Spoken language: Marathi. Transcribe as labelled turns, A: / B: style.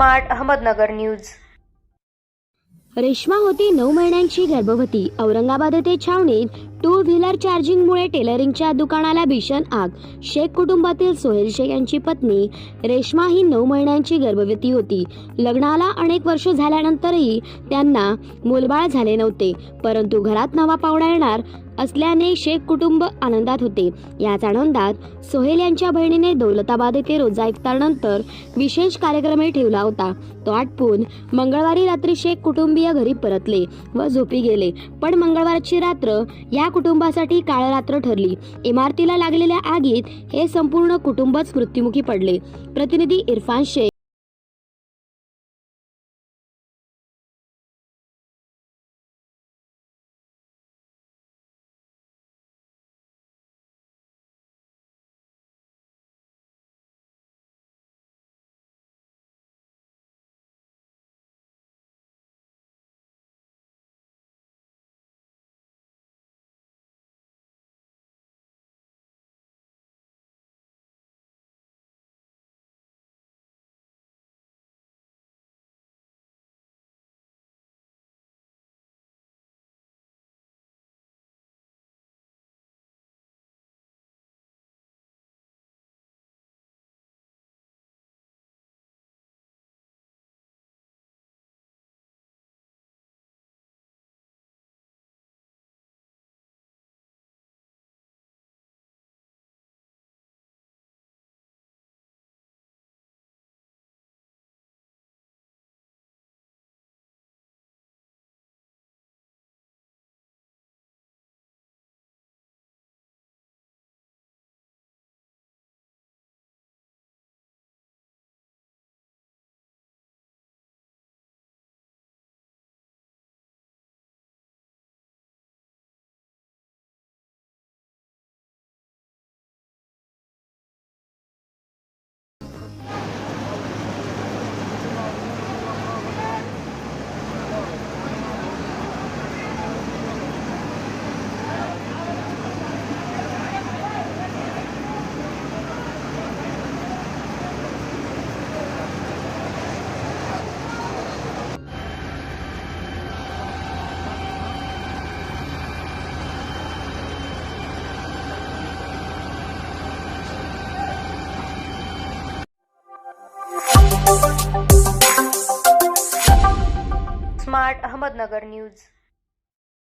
A: Smart Ahmednagar news.
B: रेश्मा होती नऊ महिन्यांची गर्भवती. औरंगाबाद येथे छावणीत टू व्हीलर चार्जिंगमुळे टेलरिंगच्या दुकानाला भीषण आग. शेख कुटुंबातील सोहेल शेख यांची पत्नी रेश्मा ही नऊ महिन्यांची गर्भवती होती. लग्नाला अनेक वर्ष झाल्यानंतरही त्यांना मुलबाळ झाले नव्हते. परंतु घरात नवा पाहुणा येणार असल्याने शेख कुटुंब आनंदात होते. याच आनंदात सोहेल यांच्या बहिणीने दौलताबाद येथे रोजा इफ्तारनंतर विशेष कार्यक्रमही ठेवला होता. तो आटपून मंगळवारी रात्री शेख कुटुंबीय घरी परतले व झोपी गेले. पण मंगळवारची रात्र या कुटुंबासाठी काळ रात्र ठरली. इमारतीला लागलेल्या आगीत हे संपूर्ण कुटुंबच मृत्युमुखी पडले. प्रतिनिधी इरफान शेख.
A: अहमदनगर न्यूज.